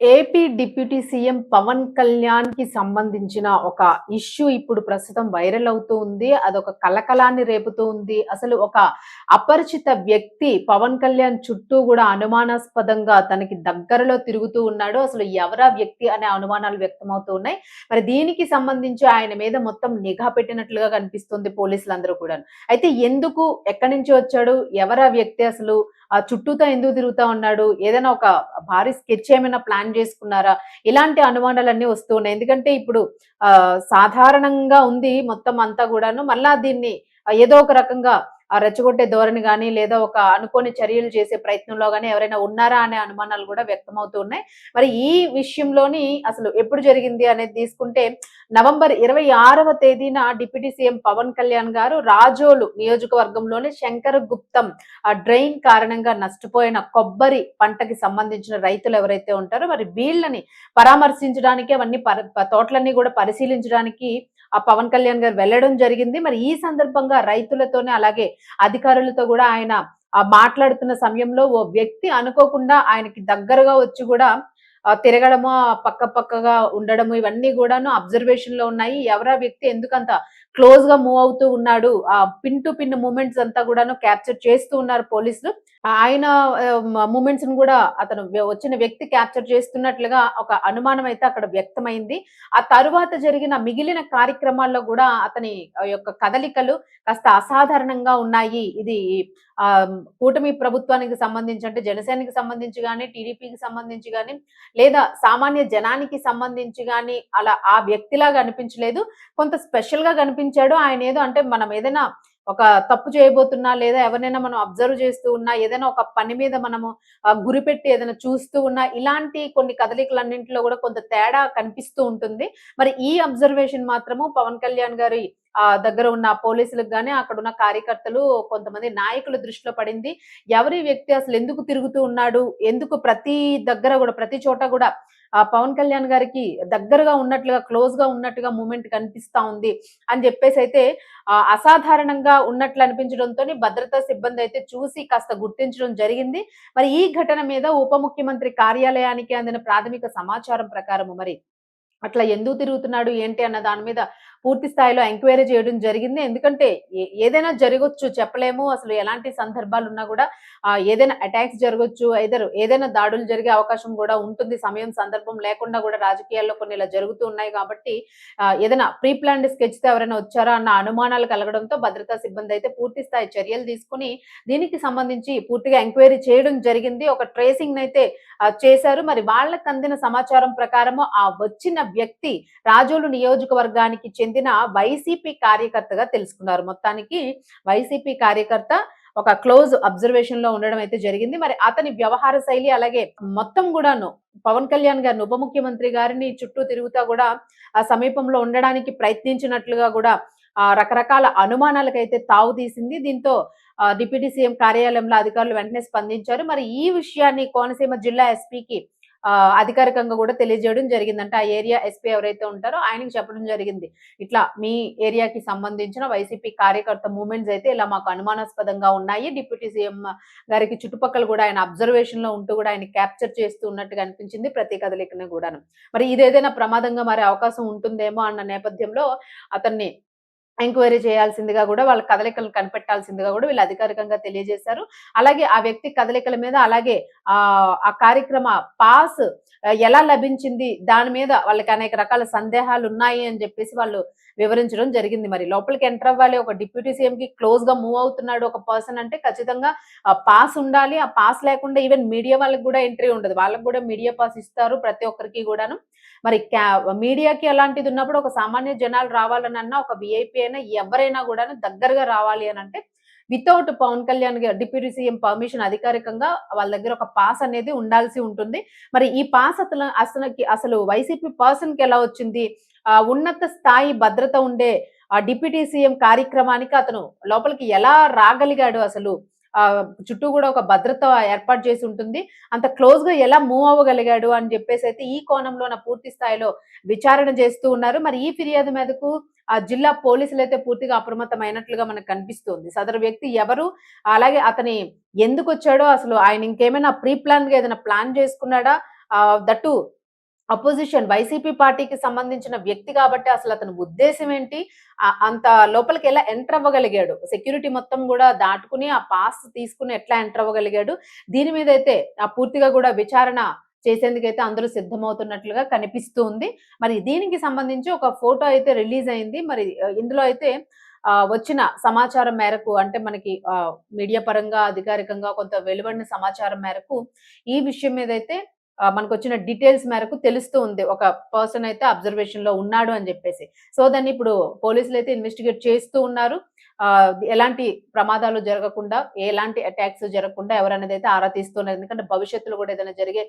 AP deputy CM Pawan కళ్యాణ్కి సంబంధించిన ఒక ఇష్యూ ఇప్పుడు ప్రస్తుతం వైరల్ అవుతూ ఉంది. అదొక కలకలాన్ని రేపుతూ ఉంది. అసలు ఒక అపరిచిత వ్యక్తి పవన్ కళ్యాణ్ చుట్టూ కూడా అనుమానాస్పదంగా తనకి దగ్గరలో తిరుగుతూ ఉన్నాడు. అసలు ఎవరా వ్యక్తి అనే అనుమానాలు వ్యక్తమవుతూ ఉన్నాయి. మరి దీనికి సంబంధించి ఆయన మీద మొత్తం నిఘా పెట్టినట్లుగా కనిపిస్తుంది పోలీసులందరూ కూడా అయితే ఎందుకు ఎక్కడి నుంచి వచ్చాడు ఎవరా వ్యక్తి అసలు ఆ చుట్టూతో ఎందుకు తిరుగుతా ఉన్నాడు ఏదైనా ఒక భారీ స్కెచ్ ఏమైనా ప్లాన్ చేసుకున్నారా? ఇలాంటి అనుమానాలన్నీ వస్తూ ఉన్నాయి. ఎందుకంటే ఇప్పుడు ఆ సాధారణంగా ఉంది మొత్తం అంతా కూడాను. మళ్ళా దీన్ని ఏదో ఒక రకంగా రెచ్చగొట్టే ధోరణి కానీ లేదా ఒక అనుకోని చర్యలు చేసే ప్రయత్నంలో కానీ ఎవరైనా ఉన్నారా అనే అనుమానాలు కూడా వ్యక్తమవుతూ ఉన్నాయి. మరి ఈ విషయంలోని అసలు ఎప్పుడు జరిగింది అనేది తీసుకుంటే నవంబర్ ఇరవై ఆరవ తేదీన డిప్యూటీ సీఎం పవన్ కళ్యాణ్ గారు రాజోలు నియోజకవర్గంలోని శంకర్ గుప్తం ఆ డ్రైన్ కారణంగా నష్టపోయిన కొబ్బరి పంటకి సంబంధించిన రైతులు ఎవరైతే ఉంటారో మరి వీళ్ళని పరామర్శించడానికి అవన్నీ ప- తోటలన్నీ కూడా పరిశీలించడానికి ఆ పవన్ కళ్యాణ్ గారు వెళ్ళడం జరిగింది. మరి ఈ సందర్భంగా రైతులతోనే అలాగే అధికారులతో కూడా ఆయన మాట్లాడుతున్న సమయంలో ఓ వ్యక్తి అనుకోకుండా ఆయనకి దగ్గరగా వచ్చి కూడా తిరగడము పక్క పక్కగా ఉండడము ఇవన్నీ కూడాను అబ్జర్వేషన్లో ఉన్నాయి. ఎవరా వ్యక్తి ఎందుకంత క్లోజ్గా మూవ్ అవుతూ ఉన్నాడు ఆ పిన్ టు పిన్ మూమెంట్స్ అంతా కూడాను క్యాప్చర్ చేస్తూ ఉన్నారు పోలీసులు. ఆయన మూమెంట్స్ను కూడా అతను వచ్చిన వ్యక్తి క్యాప్చర్ చేస్తున్నట్లుగా ఒక అనుమానం అయితే అక్కడ వ్యక్తమైంది. ఆ తరువాత జరిగిన మిగిలిన కార్యక్రమాల్లో కూడా అతని యొక్క కదలికలు కాస్త అసాధారణంగా ఉన్నాయి. ఇది ఆ కూటమి ప్రభుత్వానికి సంబంధించి అంటే జనసేనకి సంబంధించి కానీ టీడీపీకి సంబంధించి కానీ లేదా సామాన్య జనానికి సంబంధించి కానీ అలా ఆ వ్యక్తిలాగా అనిపించలేదు. కొంత స్పెషల్గా కనిపించాడు. ఆయన ఏదో అంటే మనం ఏదైనా ఒక తప్పు చేయబోతున్నా లేదా ఎవరినైనా మనం అబ్జర్వ్ చేస్తూ ఉన్నా ఏదైనా ఒక పని మీద మనము గురిపెట్టి ఏదైనా చూస్తూ ఉన్నా ఇలాంటి కొన్ని కదలికలన్నింటిలో కూడా కొంత తేడా కనిపిస్తూ ఉంటుంది. మరి ఈ అబ్జర్వేషన్ మాత్రము పవన్ కళ్యాణ్ గారి దగ్గర ఉన్న పోలీసులకు గానీ అక్కడ ఉన్న కార్యకర్తలు కొంతమంది నాయకుల దృష్టిలో పడింది. ఎవరి వ్యక్తి అసలు ఎందుకు తిరుగుతూ ఉన్నాడు? ఎందుకు ప్రతి దగ్గర కూడా ప్రతి చోట కూడా ఆ పవన్ కళ్యాణ్ గారికి దగ్గరగా ఉన్నట్లుగా క్లోజ్గా ఉన్నట్టుగా మూమెంట్ కనిపిస్తా ఉంది అని చెప్పేసి అయితే అసాధారణంగా ఉన్నట్లు అనిపించడంతో భద్రతా సిబ్బంది అయితే చూసి కాస్త గుర్తించడం జరిగింది. మరి ఈ ఘటన మీద ఉప ముఖ్యమంత్రి కార్యాలయానికి అందిన ప్రాథమిక సమాచారం ప్రకారం మరి అట్లా ఎందుకు తిరుగుతున్నాడు ఏంటి అన్న దాని మీద పూర్తి స్థాయిలో ఎంక్వైరీ చేయడం జరిగింది. ఎందుకంటే ఏ- ఏదైనా జరగొచ్చు చెప్పలేము. అసలు ఎలాంటి సందర్భాలు ఉన్నా కూడా ఏదైనా అటాక్స్ జరగొచ్చు ఎదరు ఏదైనా దాడులు జరిగే అవకాశం కూడా ఉంటుంది. సమయం సందర్భం లేకుండా కూడా రాజకీయాల్లో కొన్ని ఇలా జరుగుతూ ఉన్నాయి కాబట్టి ఆ, ఏదైనా ప్రీ ప్లాన్డ్ స్కెచ్తో ఎవరైనా వచ్చారా అన్న అనుమానాలు కలగడంతో భద్రతా సిబ్బంది అయితే పూర్తి స్థాయి చర్యలు తీసుకుని దీనికి సంబంధించి పూర్తిగా ఎంక్వైరీ చేయడం జరిగింది. ఒక ట్రేసింగ్ అయితే చేశారు. మరి వాళ్ళకు అందిన సమాచారం ప్రకారము ఆ వచ్చిన వ్యక్తి రాజోలు నియోజకవర్గానికి చెందిన వైసీపీ కార్యకర్తగా తెలుసుకున్నారు. మొత్తానికి వైసీపీ కార్యకర్త ఒక క్లోజ్ అబ్జర్వేషన్లో ఉండడం అయితే జరిగింది. మరి అతని వ్యవహార శైలి అలాగే మొత్తం కూడాను పవన్ కళ్యాణ్ గారిని ఉప ముఖ్యమంత్రి గారిని చుట్టూ తిరుగుతా కూడా ఆ సమీపంలో ఉండడానికి ప్రయత్నించినట్లుగా కూడా ఆ రకరకాల అనుమానాలకైతే తావు తీసింది. దీంతో డిప్యూటీ సీఎం కార్యాలయంలో అధికారులు వెంటనే స్పందించారు. మరి ఈ విషయాన్ని కోనసీమ జిల్లా ఎస్పీకి అధికారికంగా కూడా తెలియజేయడం జరిగిందంటే. ఆ ఏరియా ఎస్పీ ఎవరైతే ఉంటారో ఆయనకి చెప్పడం జరిగింది. ఇట్లా మీ ఏరియాకి సంబంధించిన వైసీపీ కార్యకర్త మూమెంట్స్ అయితే ఇలా మాకు అనుమానాస్పదంగా ఉన్నాయి. డిప్యూటీ సీఎం గారికి చుట్టుపక్కల కూడా ఆయన అబ్జర్వేషన్లో ఉంటూ కూడా ఆయన క్యాప్చర్ చేస్తూ ఉన్నట్టుగా అనిపించింది ప్రతి కదలికను కూడాను. మరి ఇది ఏదైనా ప్రమాదంగా మారే అవకాశం ఉంటుందేమో అన్న నేపథ్యంలో అతన్ని ఎంక్వైరీ చేయాల్సిందిగా కూడా వాళ్ళ కదలికలను కనిపెట్టాల్సిందిగా కూడా వీళ్ళు అధికారికంగా తెలియజేశారు. అలాగే ఆ వ్యక్తి కదలికల మీద అలాగే ఆ ఆ కార్యక్రమ పాస్ ఎలా లభించింది? దాని మీద వాళ్ళకి అనేక రకాల సందేహాలు ఉన్నాయి అని చెప్పేసి వాళ్ళు వివరించడం జరిగింది. మరి లోపలికి ఎంటర్ అవ్వాలి. ఒక డిప్యూటీ సీఎం కి క్లోజ్గా మూవ్ అవుతున్నాడు ఒక పర్సన్ అంటే ఖచ్చితంగా పాస్ ఉండాలి. ఆ పాస్ లేకుండా ఈవెన్ మీడియా వాళ్ళకి కూడా ఎంట్రీ ఉండదు. వాళ్ళకి కూడా మీడియా పాస్ ఇస్తారు ప్రతి ఒక్కరికి కూడాను. మరి క్యా- మీడియాకి అలాంటిది ఉన్నప్పుడు ఒక సామాన్య జనాలు రావాలనన్నా ఒక విఐపి అయినా ఎవరైనా కూడా దగ్గరగా రావాలి అని అంటే without Pawan Kalyan deputy CM permission అధికారికంగా వాళ్ళ దగ్గర ఒక పాస్ అనేది ఉండాల్సి ఉంటుంది. మరి ఈ పాస్ అసలు అసలుకి అసలు వైసీపీ పర్సన్కి ఎలా వచ్చింది? ఆ ఉన్నత స్థాయి భద్రత ఉండే ఆ డిప్యూటీ సీఎం కార్యక్రమానికి అతను లోపలికి ఎలా రాగలిగాడు అసలు? ఆ చుట్టూ కూడా ఒక భద్రత ఏర్పాటు చేసి ఉంటుంది. అంత క్లోజ్గా ఎలా మూవ్ అవ్వగలిగాడు అని చెప్పేసి అయితే ఈ కోణంలో నా పూర్తి స్థాయిలో విచారణ చేస్తూ ఉన్నారు. మరి ఈ ఫిర్యాదు మీదకు ఆ జిల్లా పోలీసులు అయితే పూర్తిగా అప్రమత్తమైనట్లుగా మనకు కనిపిస్తుంది. సదరు వ్యక్తి ఎవరు? అలాగే అతని ఎందుకు వచ్చాడో అసలు ఆయన ఇంకేమైనా ప్రీ ప్లాన్గా ఏదైనా ప్లాన్ చేసుకున్నాడా? దట్టు అపోజిషన్ వైసీపీ పార్టీకి సంబంధించిన వ్యక్తి కాబట్టి అసలు అతని ఉద్దేశం ఏంటి? అంత లోపలికి ఎలా ఎంటర్ అవ్వగలిగాడు? సెక్యూరిటీ మొత్తం కూడా దాటుకుని ఆ పాస్ తీసుకుని ఎట్లా ఎంటర్ అవ్వగలిగాడు? దీని మీద అయితే ఆ పూర్తిగా కూడా విచారణ చేసేందుకైతే అందరూ సిద్ధమవుతున్నట్లుగా కనిపిస్తూ ఉంది మరి దీనికి సంబంధించి ఒక ఫోటో అయితే రిలీజ్ అయింది. మరి ఇందులో అయితే ఆ, వచ్చిన సమాచారం మేరకు అంటే మనకి మీడియా పరంగా అధికారికంగా కొంత వెలువడిన సమాచారం మేరకు ఈ విషయం మీద అయితే మనకు వచ్చిన డీటెయిల్స్ మేరకు తెలుస్తూ ఉంది. ఒక పర్సన్ అయితే అబ్జర్వేషన్లో ఉన్నాడు అని చెప్పేసి. సో దాన్ని ఇప్పుడు పోలీసులు అయితే ఇన్వెస్టిగేట్ చేస్తూ ఉన్నారు. ఆ, ఎలాంటి ప్రమాదాలు జరగకుండా ఎలాంటి అటాక్స్ జరగకుండా ఎవరనేది అయితే ఆరా తీస్తున్నారు. ఎందుకంటే భవిష్యత్తులో కూడా ఏదైనా జరిగే